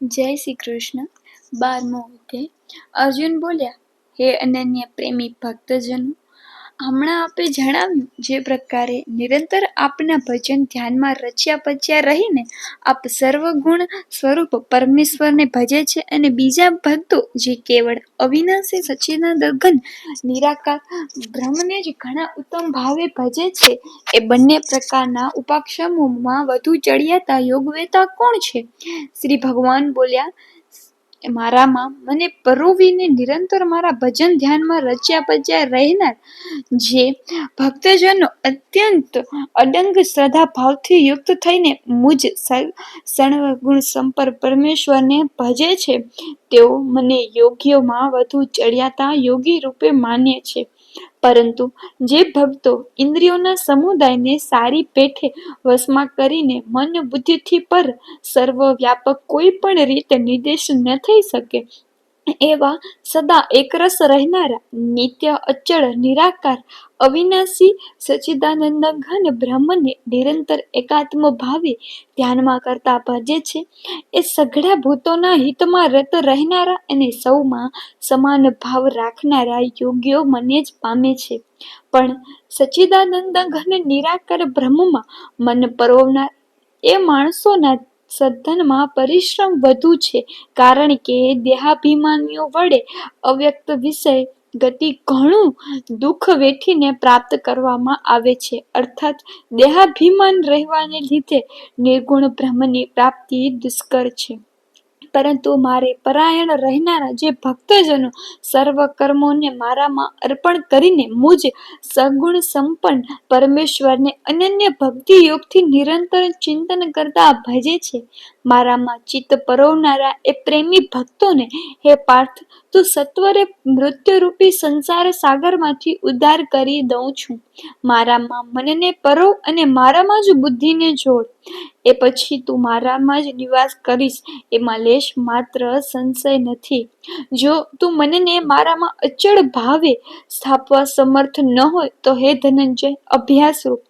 જય શ્રી કૃષ્ણ. બારમો અધ્યાય. અર્જુન બોલ્યા હે અનન્ય પ્રેમી ભક્તજનો હમણાં આપે જણાવ્યું જે પ્રકારે નિરંતર આપના ભજન ધ્યાનમાં રચ્યા પચ્યા રહીને આપ સર્વગુણ સ્વરૂપ પરમેશ્વરને ભજે છે અને બીજા ભક્તો જે કેવળ અવિનાશી દર્ગન નિરાકાર બ્રહ્મને જ ઘણા ઉત્તમ ભાવે ભજે છે, એ બંને પ્રકારના ઉપાક્ષમોમાં વધુ ચડિયાતા યોગવેતા કોણ છે? શ્રી ભગવાન બોલ્યા મારામાં મને પરોવીને નિરંતર મારા ભજન ધ્યાનમાં રચ્યા પચ્યા રહેનાર જે ભક્તજનો અત્યંત અડંગ શ્રદ્ધા ભાવથી યુક્ત થઈને મુજ સર્વગુણ સંપર પરમેશ્વરને ભજે છે. તેઓ મને યોગ્યમાં વધુ ચડિયાતા યોગી રૂપે માન્ય છે. પરંતુ જે ભક્તો ઇન્દ્રિયોના સમુદાયને સારી પેઠે વશમાં કરીને મન બુદ્ધિથી પર સર્વવ્યાપક કોઈ પણ રીતે નિર્દેશ ન થઈ શકે એવા સદા એકરસ રહેનારા, નિત્ય અચળ, નિરાકાર, અવિનાશી સચિદાનંદ ઘન બ્રહ્મને નિરંતર એકાત્મ ભાવે ધ્યાનમાં કરતા ભજે છે. એ સઘળા ભૂતોના હિતમાં રત રહેનારા અને સૌમાં સમાન ભાવ રાખનારા યોગીઓ મને જ પામે છે. પણ સચિદાનંદ ઘન નિરાકાર બ્રહ્મમાં મન પરોવનાર એ માણસોના સદ્ધનમાં પરિશ્રમ વધુ છે, કારણ કે દેહાભિમાનીઓ વડે અવ્યક્ત વિષય ગતિ ઘણું દુઃખ વેઠીને પ્રાપ્ત કરવામાં આવે છે. અર્થાત, દેહાભિમાન રહેવાને લીધે નિર્ગુણ બ્રહ્મની પ્રાપ્તિ દુષ્કર છે. પરંતુ મારે પરાયણ રહેનારા જે ભક્તજનો સર્વ કર્મોને મારામાં અર્પણ કરીને મુજ સગુણ સંપન્ન પરમેશ્વરને અનન્ય ભક્તિ યોગથી નિરંતર ચિંતન કરતા ભજે છે. મારામાં ચિત્ત પરોવનારા એ પ્રેમી ભક્તોને, હે પાર્થ, તું સત્વરે મૃત્યુરૂપી સંસાર સાગરમાંથી ઉદ્ધાર કરી દઉં છું. મારામાં મનને પરો અને મારામાં જ બુદ્ધિને જોડ. એ પછી તું મારામાં જ નિવાસ કરીશ. એમાં લેશ માત્ર સંશય નથી. જો તું મનને મારામાં અચળ ભાવે, સ્થાપવા સમર્થ ન હોય, તો હે ધનંજય, અભ્યાસરૂપ.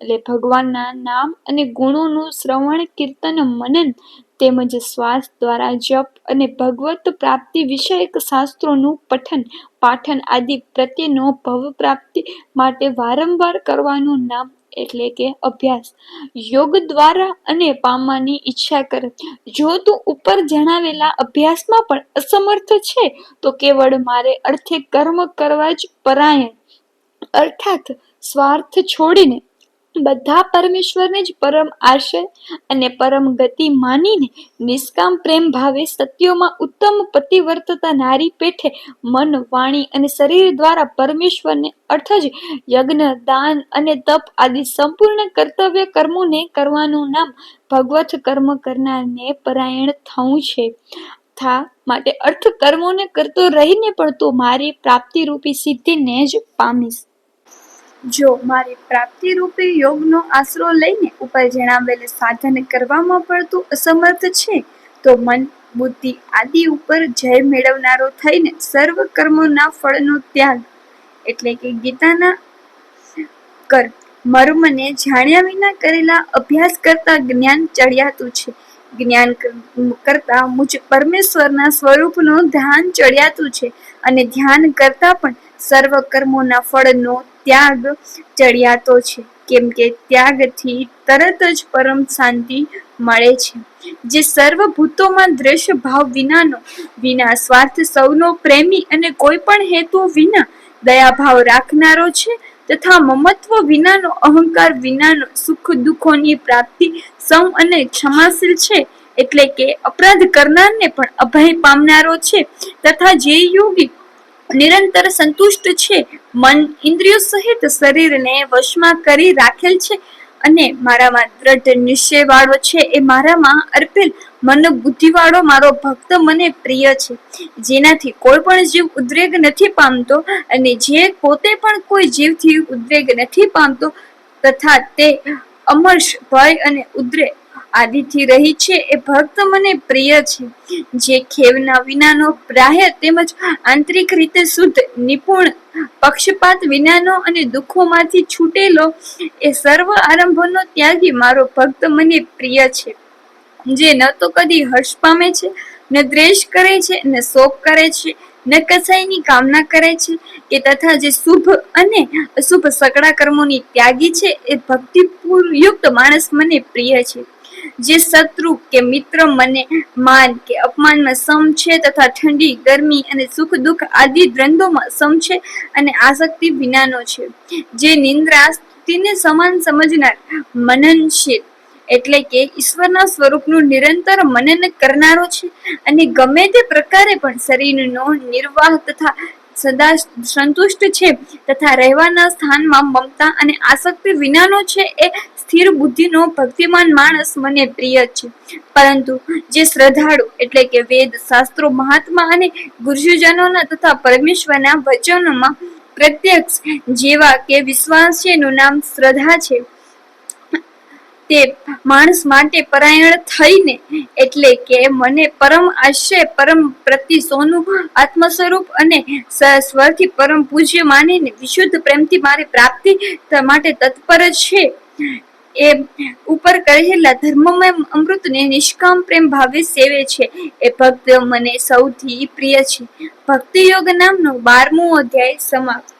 એટલે ભગવાનના નામ અને ગુણોનું શ્રવણ, કીર્તન, મનન તેમજ શ્વાસ દ્વારા જપ અને ભગવત પ્રાપ્તિ વિષયક શાસ્ત્રોનું પઠન, પાઠન આદિ પ્રત્યેનો ભવ પ્રાપ્તિ માટે વારંવાર કરવાનું નામ એટલે કે અભ્યાસ. યોગ દ્વારા અને પામવાની ઈચ્છા કર. જો તું ઉપર જણાવેલા અભ્યાસમાં પણ અસમર્થ છે, તો કેવળ મારે અર્થે કર્મ કરવા જ પરાયણ. અર્થાત સ્વાર્થ છોડીને બધા પરમેશ્વરને જ પરમ આશય અને પરમ ગતિ માનીને નિષ્કામ પ્રેમ ભાવે સત્યોમાં ઉત્તમ પતિવર્તતા નારી પેઠે મન, વાણી અને શરીર દ્વારા પરમેશ્વરને અર્થ જ યજ્ઞ, દાન અને તપ આદિ સંપૂર્ણ કર્તવ્ય કર્મોને કરવાનું નામ ભગવત કર્મ કરનારને પરાયણ થવું છે. થા માટે અર્થ કર્મોને કરતો રહીને પણ તું મારી પ્રાપ્તિરૂપી સિદ્ધિને જ પામીશ. જો મારી પ્રાપ્તિરૂપી યોગનો આશરો લઈને ઉપર જણાવેલ સાધન કરવામાં પડતું અસમર્થ છે, તો મન, બુદ્ધિ આદિ ઉપર જય મેળવનારો થઈને સર્વ કર્મોના ફળનો ત્યાગ, એટલે કે ગીતાના કર, મર્મને જાણ્યા વિના કરેલા અભ્યાસ કરતા જ્ઞાન ચડિયાતું છે. જ્ઞાન કરતા મુજ પરમેશ્વરના સ્વરૂપનું ધ્યાન ચડિયાતું છે અને ધ્યાન કરતા પણ સર્વ કર્મોના ફળનો ત્યાગ ચડિયાતો છે. કેમ કે ત્યાગથી તરત જ પરમ શાંતિ મળે છે. જે સર્વ ભૂતોમાં દ્વેષ ભાવ વિનાનો, વિના સ્વાર્થ સૌનો પ્રેમી અને કોઈ પણ હેતુ વિના દયાભાવ રાખનારો છે તથા મમત્વ વિનાનો, અહંકાર વિનાનો, સુખ દુઃખોની પ્રાપ્તિ સમ અને ક્ષમાશીલ છે એટલે કે અપરાધ કરનારને પણ અભય પામનારો છે તથા જે યોગી નિરંતર સંતુષ્ટ છે. મન ઇન્દ્રિયો સહિત શરીરને વશમાં કરી રાખેલ છે અને મારામાં દ્રઢ નિશ્ચય વાળો છે. એ મારામાં અર્પેલ મન બુદ્ધિ વાળો મારો ભક્ત મને પ્રિય છે. જેનાથી કોઈ પણ જીવ ઉદ્વેગ નથી પામતો અને જે પોતે પણ કોઈ જીવથી ઉદ્વેગ નથી પામતો તથા તે અમર્ષ ભય અને ઉદ્રેગ આદિથી રહી છે એ ભક્ત મને પ્રિય છે. જે ખેવના વિનાનો પ્રાહ્ય તેમજ આંતરિક રીતે શુદ્ધ, નિપુણ, પક્ષપાત વિનાનો અને દુઃખોમાંથી છૂટેલો એ સર્વ આરંભોનો ત્યાગી મારો ભક્ત મને પ્રિય છે. જે ન તો કદી હર્ષ પામે છે, ન દ્વેષ કરે છે, ન શોક કરે છે, ન કસાઈની કામના કરે છે કે તથા જે શુભ અને અશુભ સકળા કર્મોની ત્યાગી છે એ ભક્તિયુક્ત માણસ મને પ્રિય છે. જે શત્રુ કે મિત્ર મને માન કે અપમાનમાં સમ છે તથા ઠંડી, ગરમી અને સુખ, દુઃખ આદિ દ્વંદોમાં સમ છે અને આસક્તિ વિનાનો છે. જે નિંદ્રા તેને સમાન સમજનાર મનનશીલ એટલે કે ઈશ્વરના સ્વરૂપનું નિરંતર મનન કરનારો છે અને ગમે તે પ્રકારે પણ શરીરનો નિર્વાહ તથા સદા સંતુષ્ટ છે તથા રહેવાના સ્થાનમાં મમતા અને આસક્તિ વિનાનો છે એ સ્થિર બુદ્ધિનો ભક્તિમાન માણસ મને પ્રિય છે. પરંતુ જે શ્રદ્ધાળુ એટલે કે વેદ, શાસ્ત્રો, મહાત્મા અને ગુરુજનોના તથા પરમેશ્વરના વચનોમાં પ્રત્યક્ષ જેવા કે વિશ્વાસ છે એનું નામ શ્રદ્ધા છે. તે માણસ માટે પરાયણ થઈને, એટલે કે મને પરમ આશ્રય પરમ પ્રતિ સોનું આત્મ સ્વરૂપ અને સ્વરથી પરમ પૂજ્ય માનીને વિશુદ્ધ પ્રેમથી મારી પ્રાપ્તિ માટે તત્પર છે. એ ઉપર કહેલા ધર્મમય અમૃતને નિષ્કામ પ્રેમ ભાવે સેવે છે. એ ભક્ત મને સૌથી પ્રિય છે. ભક્તિ યોગ નામનો બારમો અધ્યાય સમાપ્ત.